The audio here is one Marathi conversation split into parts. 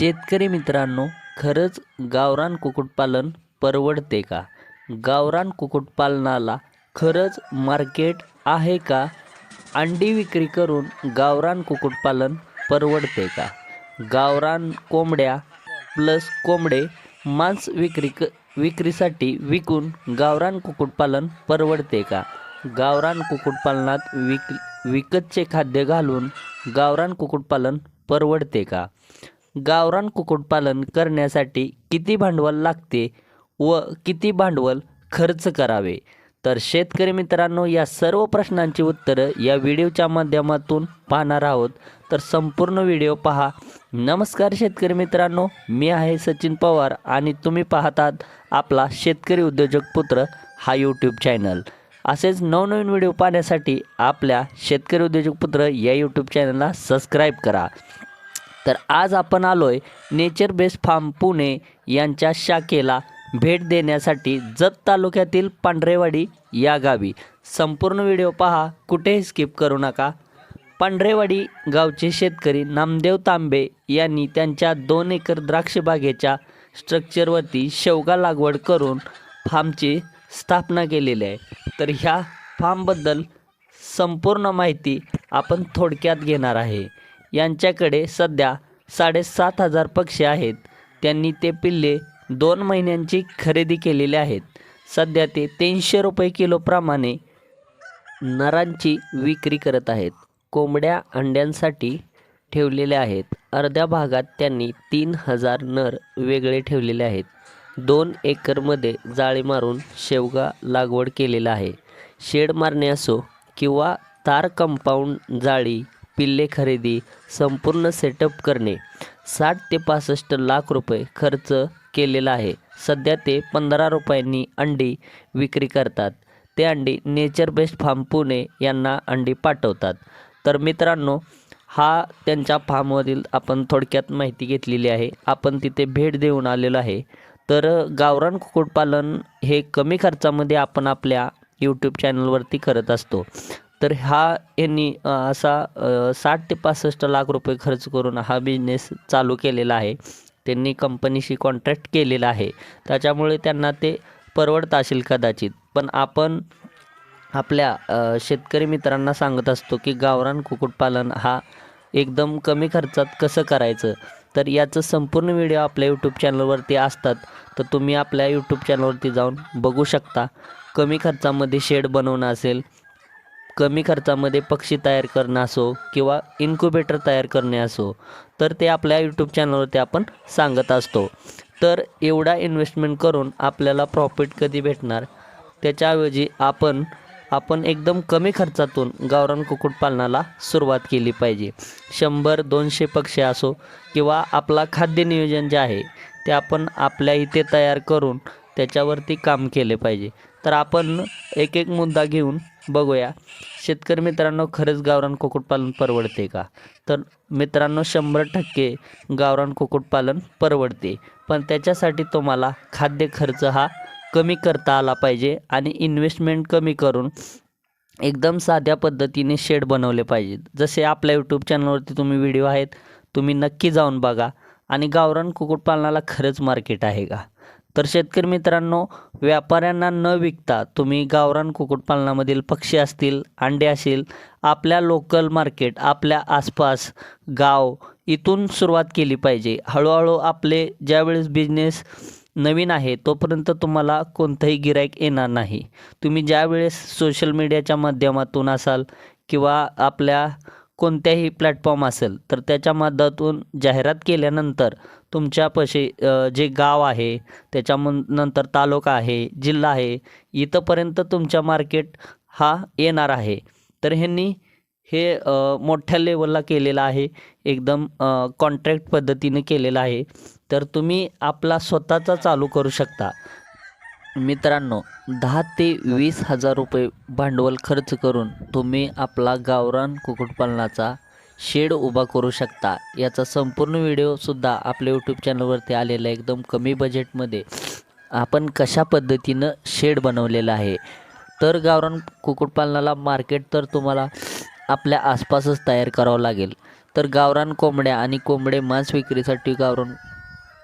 शेतकरी मित्रांनो खरंच गावरान कुक्कुटपालन परवडते का? गावरान कुक्कुटपालनाला खरंच मार्केट आहे का? अंडी विक्री करून गावरान कुक्कुटपालन परवडते का? गावरान कोंबड्या प्लस कोंबडे मांस विक्री क विक्रीसाठी विकून गावरान कुक्कुटपालन परवडते का? गावरान कुक्कुटपालनात विक विकतचे खाद्य घालून गावरान कुक्कुटपालन परवडते का? गावरान कुक्कुटपालन करण्यासाठी किती भांडवल लागते व किती भांडवल खर्च करावे? तर शेतकरी मित्रांनो या सर्व प्रश्नांची उत्तरं या व्हिडिओच्या माध्यमातून पाहणार आहोत. तर संपूर्ण व्हिडिओ पहा. नमस्कार शेतकरी मित्रांनो मी आहे सचिन पवार आणि तुम्ही पाहतात आपला शेतकरी उद्योजक पुत्र हा यूट्यूब चॅनल असेच नवनवीन व्हिडिओ पाहण्यासाठी आपल्या शेतकरी उद्योजक पुत्र या यूट्यूब चॅनलला सबस्क्राईब करा. तर आज आपण आलोय नेचर बेस फार्म पुणे यांच्या शाखेला भेट देण्यासाठी जत तालुक्यातील पांढरेवाडी या गावी. संपूर्ण व्हिडिओ पहा कुठेही स्किप करू नका. पांढरेवाडी गावचे शेतकरी नामदेव तांबे यांनी त्यांच्या दोन एकर द्राक्षबागेच्या स्ट्रक्चरवरती शेवगा लागवड करून फार्मची स्थापना केलेली आहे. तर ह्या फार्मबद्दल संपूर्ण माहिती आपण थोडक्यात घेणार आहे. यांच्याकडे सध्या साडेसात हजार पक्षी आहेत. त्यांनी ते पिल्ले दोन महिन्यांची खरेदी केलेले आहेत. सध्या ते तीनशे रुपये किलोप्रमाणे नरांची विक्री करत आहेत. कोंबड्या अंड्यांसाठी ठेवलेले आहेत. अर्ध्या भागात त्यांनी तीन हजार नर वेगळे ठेवलेले आहेत. दोन एकरमध्ये जाळी मारून शेवगा लागवड केलेला आहे. शेड मारणे असो किंवा तार कंपाऊंड जाळी पिल्ले खरेदी संपूर्ण सेटअप करणे. साठ ते पासष्ट लाख रुपये खर्च केलेला आहे. सध्या ते पंधरा रुपयांनी अंडी विक्री करतात. ते अंडी नेचर बेस्ट फार्म पुणे यांना अंडी पाठवतात. तर मित्रांनो हा त्यांच्या फार्ममधील आपण थोडक्यात माहिती घेतलेली आहे. आपण तिथे भेट देऊन आलेलो आहे. तर गावरान कुक्कुटपालन हे कमी खर्चामध्ये आपण आपल्या यूट्यूब चॅनलवरती करत असतो. तर हा यांनी असा साठ ते पासष्ट लाख रुपये खर्च करून हा बिझनेस चालू केलेला आहे. त्यांनी कंपनीशी कॉन्ट्रॅक्ट केलेला आहे. त्याच्यामुळे त्यांना ते परवडत असेल कदाचित. पण आपण आपल्या शेतकरी मित्रांना सांगत असतो की गावरान कुक्कुटपालन हा एकदम कमी खर्चात कसं करायचं? तर याचं संपूर्ण व्हिडिओ आपल्या यूट्यूब चॅनलवरती असतात. तर तुम्ही आपल्या यूट्यूब चॅनलवरती जाऊन बघू शकता. कमी खर्चामध्ये शेड बनवणं असेल कमी खर्चामध्ये पक्षी तयार करणं असो किंवा इन्क्युबेटर तयार करणे असो तर ते आपल्या यूट्यूब चॅनलवरती आपण सांगत असतो. तर एवढा इन्व्हेस्टमेंट करून आपल्याला प्रॉफिट कधी भेटणार? त्याच्याऐवजी आपण आपण एकदम कमी खर्चातून गावरान कुक्कुटपालनाला सुरुवात केली पाहिजे. शंभर दोनशे पक्षी असो किंवा आपला खाद्य नियोजन जे आहे ते आपण आपल्या इथे तयार करून त्याच्यावरती काम केले पाहिजे. तर आपण एक एक मुद्दा घेऊन बघूया. शेतकरी मित्रांनो खरंच गावरान कुक्कुटपालन परवडते का? तर मित्रांनो शंभर टक्के गावरान कुक्कुटपालन परवडते. पण त्याच्यासाठी तुम्हाला खाद्य खर्च हा कमी करता आला पाहिजे आणि इन्व्हेस्टमेंट कमी करून एकदम साध्या पद्धतीने शेड बनवले पाहिजेत जसे आपल्या यूट्यूब चॅनलवरती तुम्ही व्हिडिओ आहेत तुम्ही नक्की जाऊन बघा. आणि गावरान कुक्कुटपालनाला खरंच मार्केट आहे का? तर शेतकरी मित्रांनो व्यापाऱ्यांना न विकता तुम्ही गावरान कुक्कुटपालनामधील पक्षी असतील अंडे असतील आपल्या लोकल मार्केट आपल्या आसपास गाव इथून सुरुवात केली पाहिजे. हळूहळू आपले ज्यावेळेस बिझनेस नवीन आहे तोपर्यंत तुम्हाला कोणतंही गिराईक येणार नाही. तुम्ही ज्यावेळेस सोशल मीडियाच्या माध्यमातून असाल किंवा आपल्या कोणत्याही प्लॅटफॉर्म असेल तर त्याच्या माध्यमातून जाहिरात केल्यानंतर तुमच्यापाशी जे गाव आहे त्याच्या नंतर तालुका आहे जिल्हा आहे इथंपर्यंत तुमच्या मार्केट हा येणार आहे. तर ह्यांनी हे मोठ्या लेवलला केलेलं आहे एकदम कॉन्ट्रॅक्ट पद्धतीने केलेलं आहे. तर तुम्ही आपला स्वतःचा चालू करू शकता. मित्रांनो दहा ते वीस हजार रुपये भांडवल खर्च करून तुम्ही आपला गावरान कुक्कुटपालनाचा शेड उभा करू शकता. याचा संपूर्ण व्हिडिओसुद्धा आपल्या यूट्यूब चॅनलवरती आलेला एकदम कमी बजेटमध्ये आपण कशा पद्धतीनं शेड बनवलेला आहे. तर गावरान कुक्कुटपालनाला मार्केट तर तुम्हाला आपल्या आसपासच तयार करावं लागेल. तर गावरान कोंबड्या आणि कोंबडे मांस विक्रीसाठी गावरान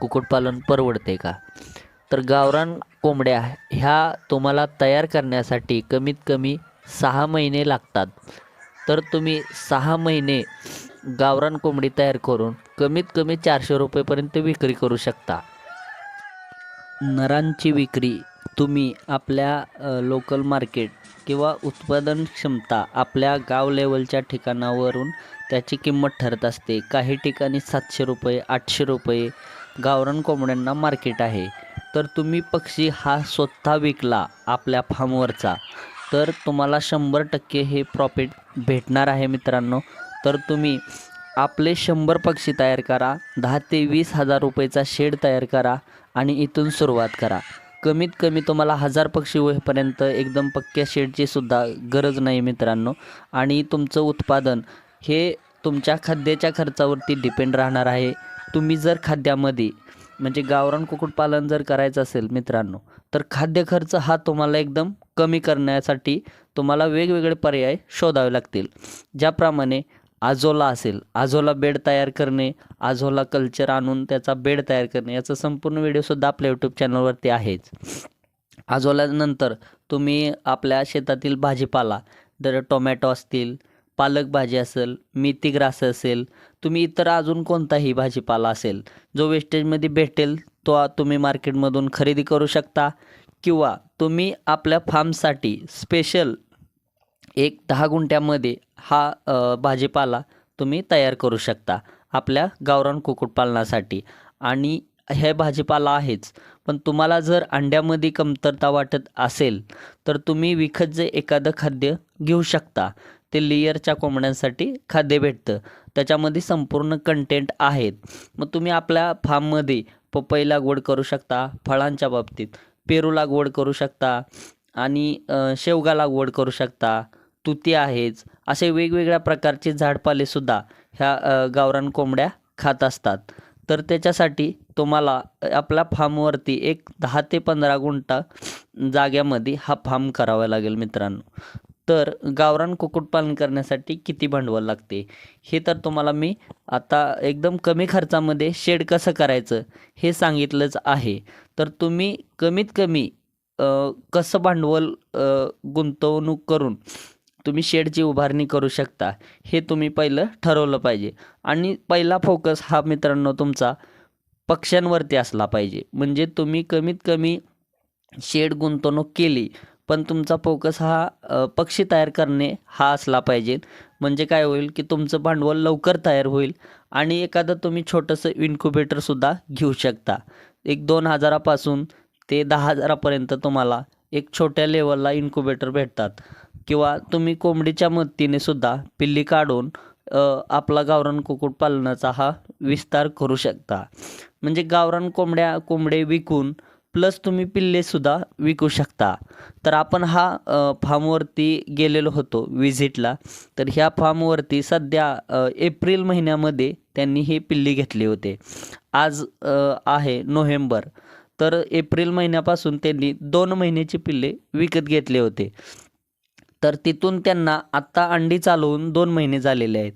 कुक्कुटपालन परवडते का? तर गावरान कोंबड्या ह्या तुम्हाला तयार करण्यासाठी कमीत कमी सहा महिने लागतात. तर तुम्ही सहा महिने गावरान कोंबडी तयार करून कमीत कमी चारशे रुपयेपर्यंत विक्री करू शकता. नरांची विक्री तुम्ही आपल्या लोकल मार्केट किंवा उत्पादन क्षमता आपल्या गाव लेवलच्या ठिकाणावरून त्याची किंमत ठरत असते. काही ठिकाणी सातशे रुपये आठशे रुपये गावरान कोंबड्यांना मार्केट आहे. तर तुम्ही पक्षी हा स्वतः विकला आपल्या फार्मवरचा तर तुम्हाला शंभर टक्के हे प्रॉफिट भेटणार आहे मित्रांनो. तर तुम्ही आपले शंभर पक्षी तयार करा दहा ते वीस हजार रुपयेचा शेड तयार करा आणि इथून सुरुवात करा. कमीत कमी तुम्हाला हजार पक्षी होईपर्यंत एकदम पक्क्या शेडची सुद्धा गरज नाही मित्रांनो. आणि तुमचं उत्पादन हे तुमच्या खाद्याच्या खर्चावरती डिपेंड राहणार आहे. तुम्ही जर खाद्यामध्ये म्हणजे गावरान कुक्कुटपालन जर करायचं असेल मित्रांनो तर खाद्य खर्च हा तुम्हाला एकदम कमी करण्यासाठी तुम्हाला वेगवेगळे पर्याय शोधावे लागतील. ज्याप्रमाणे आजोला असेल आजोला बेड तयार करणे आजोला कल्चर आणून त्याचा बेड तयार करणे याचा संपूर्ण व्हिडिओसुद्धा आपल्या यूट्यूब चॅनलवरती आहेच. आजोल्यानंतर तुम्ही आपल्या शेतातील भाजीपाला जर टोमॅटो असतील पालक भाजी असेल मेथी ग्रास असेल तुम्ही इतर अजून कोणताही भाजीपाला असेल जो वेस्टेजमध्ये भेटेल तो तुम्ही मार्केटमधून खरेदी करू शकता. किंवा तुम्ही आपल्या फार्मसाठी स्पेशल एक दहा गुंठ्यामध्ये हा भाजीपाला तुम्ही तयार करू शकता आपल्या गावरान कुक्कुटपालनासाठी. आणि हे भाजीपाला आहेच. पण तुम्हाला जर अंड्यामध्ये कमतरता वाटत असेल तर तुम्ही विकत जे एखादं खाद्य घेऊ शकता. ते लेयरच्या कोंबड्यांसाठी खाद्य भेटतं. त्याच्यामध्ये संपूर्ण कंटेंट आहेत. मग तुम्ही आपल्या फार्ममध्ये पपई लागवड करू शकता फळांच्या बाबतीत. पेरू लागवड करू शकता आणि शेवगा लागवड करू शकता. तुती आहेच. असे वेगवेगळ्या प्रकारचे झाडपालेसुद्धा ह्या गावरान कोंबड्या खात असतात. तर त्याच्यासाठी तुम्हाला आपल्या फार्मवरती एक दहा ते पंधरा गुंठा जाग्यामध्ये हा फार्म करावा लागेल मित्रांनो. तर गावरान कुक्कुटपालन करण्यासाठी किती भांडवल लागते? हे तर तुम्हाला मी आता एकदम कमी खर्चामध्ये शेड कसं करायचं हे सांगितलंच आहे. तर तुम्ही कमीत कमी कसं भांडवल गुंतवणूक करून तुम्ही शेडची उभारणी करू शकता हे तुम्ही पहिलं ठरवलं पाहिजे. आणि पहिला फोकस हा मित्रांनो तुमचा पक्ष्यांवरती असला पाहिजे. म्हणजे तुम्ही कमीत कमी शेड गुंतवणूक केली पण तुमचा फोकस हा पक्षी तयार करणे हा असला पाहिजे. म्हणजे काय होईल की तुमचं भांडवल लवकर तयार होईल आणि एखादं तुम्ही छोटंसं इन्क्युबेटरसुद्धा घेऊ शकता. एक दोन हजारापासून ते दहा हजारापर्यंत तुम्हाला एक छोट्या लेवलला इन्क्युबेटर भेटतात. किंवा तुम्ही कोंबडीच्या मदतीने सुद्धा पिल्ली काढून आपला गावरान कुक्कुटपालनाचा हा विस्तार करू शकता. म्हणजे गावरान कोंबड्या कोंबडे विकून प्लस तुम्ही पिल्लेसुद्धा विकू शकता. तर आपण हा फार्मवरती गेलेलो होतो विजिटला तर ह्या फार्मवरती सध्या एप्रिल महिन्यामध्ये त्यांनी ही पिल्ली घेतली होते. आज आहे नोव्हेंबर. तर एप्रिल महिन्यापासून त्यांनी दोन महिन्याची पिल्ले विकत घेतले होते. तर तिथून त्यांना आत्ता अंडी चालवून दोन महिने झालेले आहेत.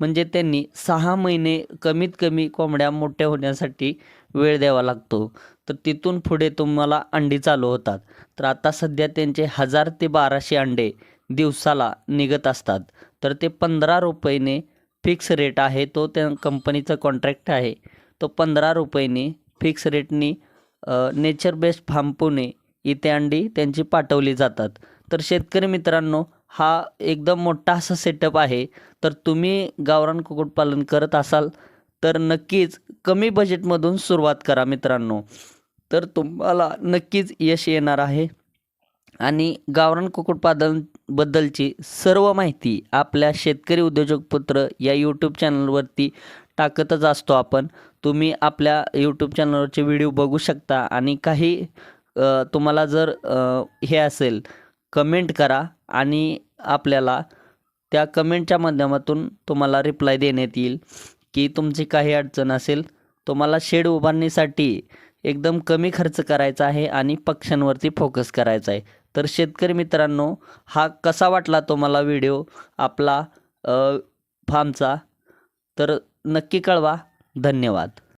म्हणजे त्यांनी सहा महिने कमीत कमी कोंबड्या मोठ्या होण्यासाठी वेळ द्यावा लागतो. तर तिथून पुढे तुम्हाला अंडी चालू होतात. तर आता सध्या त्यांचे हजार ते बाराशे अंडे दिवसाला निघत असतात. तर ते पंधरा रुपयेने फिक्स रेट आहे. तो त्या कंपनीचा कॉन्ट्रॅक्ट आहे. तो पंधरा रुपयेने फिक्स रेटनी नेचर बेस्ड फार्म पुणे इथे अंडी त्यांची पाठवली जातात. तर शेतकरी मित्रांनो हा एकदम मोठा असा सेटअप आहे. तर तुम्ही गावरान कुक्कुटपालन करत असाल तर नक्कीच कमी बजेटमधून सुरुवात करा मित्रांनो. तर तुम्हाला नक्कीच यश येणार आहे. आणि गावरान कुक्कुटपालनबद्दलची सर्व माहिती आपल्या शेतकरी उद्योजक पुत्र या यूट्यूब चॅनलवरती टाकतच असतो आपण. तुम्ही आपल्या यूट्यूब चॅनलवरचे व्हिडिओ बघू शकता. आणि काही तुम्हाला जर हे असेल कमेंट करा आणि आपल्याला त्या कमेंटच्या माध्यमातून तुम्हाला रिप्लाय देण्यात येईल की तुमची काही अडचण असेल तुम्हाला शेड उभारणीसाठी एकदम कमी खर्च करायचा आहे आणि पक्ष्यांवरती फोकस करायचा आहे. तर शेतकरी मित्रांनो हा कसा वाटला तुम्हाला व्हिडिओ आपला फार्मचा तर नक्की कळवा. धन्यवाद.